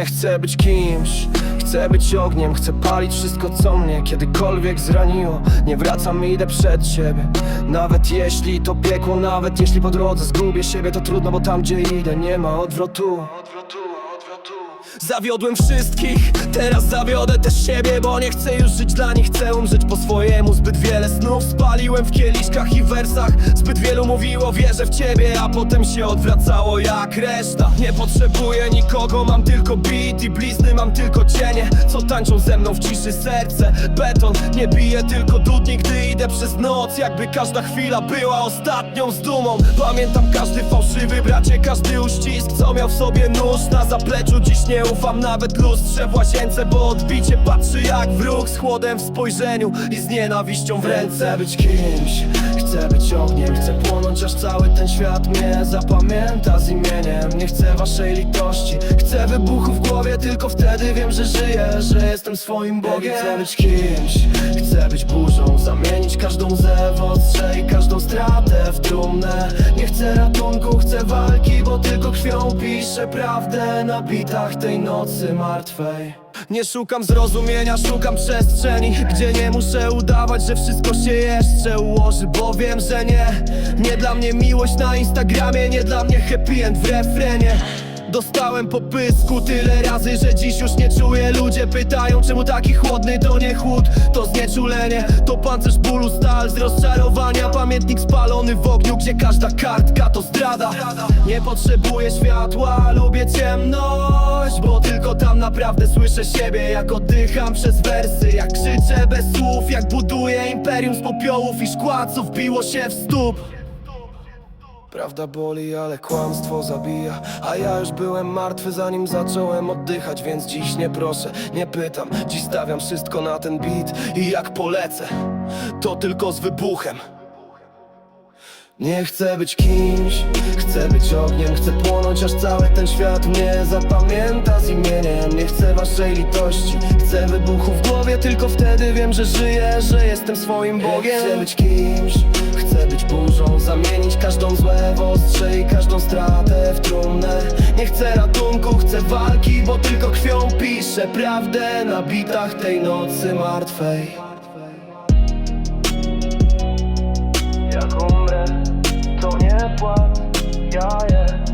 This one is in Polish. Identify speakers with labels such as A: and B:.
A: Nie chcę być kimś Chcę być ogniem, chcę palić wszystko co mnie kiedykolwiek zraniło. Nie wracam, idę przed siebie. Nawet jeśli to piekło, nawet jeśli po drodze zgubię siebie To trudno, bo tam gdzie idę nie ma odwrotu Zawiodłem wszystkich, teraz zawiodę też siebie Bo nie chcę już żyć dla nich, chcę umrzeć po swojemu Zbyt wiele snów spaliłem w kieliszkach i wersach. Zbyt wielu mówiło, wierzę w ciebie A potem się odwracało jak reszta. Nie potrzebuję nikogo, mam tylko beat i blizny Mam tylko cienie, co tańczą ze mną w ciszy serce. Beton, nie bije tylko dudni, gdy idę przez noc. Jakby każda chwila była ostatnią z dumą. Pamiętam każdy fałszywy bracie, każdy uścisk Co miał w sobie nóż na zapleczu Dziś nie ufam nawet lustrze w łazience Bo odbicie patrzy jak wróg z chłodem w spojrzeniu I z nienawiścią w ręce. Być kimś, chcę być ogniem Chcę płonąć aż cały ten świat mnie zapamięta z imieniem. Nie chcę waszej litości Chcę wybuchu w głowie, tylko wtedy wiem, że żyję Że jestem swoim Bogiem. Chcę być kimś, chcę być burzą Zamienić każdą łzę w ostrze i każdą stratę w trumnę Nie chcę ratunku, chcę walki, bo tylko krwią piszę prawdę Na bitach tej nocy martwej. Nie szukam zrozumienia, szukam przestrzeni Gdzie nie muszę udawać, że wszystko się jeszcze ułoży Bo wiem, że nie. Nie dla mnie miłość na Instagramie Nie dla mnie happy end w refrenie. Dostałem po pysku tyle razy, że dziś już nie czuję. Ludzie pytają, czemu taki chłodny to nie chłód To znieczulenie, to pancerz bólu, stal z rozczarowania Pamiętnik spalony w ogniu, gdzie każda kartka to zdrada. Nie potrzebuję światła, lubię ciemność Bo tylko tam naprawdę słyszę siebie. Jak oddycham przez wersy, jak krzyczę bez słów Jak buduję imperium z popiołów i szkła, co wbiło się w stóp. Prawda boli, ale kłamstwo zabija. A ja już byłem martwy zanim zacząłem oddychać Więc dziś nie proszę, nie pytam. Dziś stawiam wszystko na ten beat I jak polecę, to tylko z wybuchem nie chcę być kimś, chcę być ogniem Chcę płonąć aż cały ten świat mnie zapamięta z imieniem. Nie chcę waszej litości, chcę wybuchu w głowie Tylko wtedy wiem, że żyję, że jestem swoim Bogiem. Chcę być kimś, chcę być burzą Zamienić każdą złe w ostrze i każdą stratę w trumnę. Nie chcę ratunku, chcę walki, bo tylko krwią piszę prawdę Na bitach tej nocy martwej. Jak umrę, to nie płacz,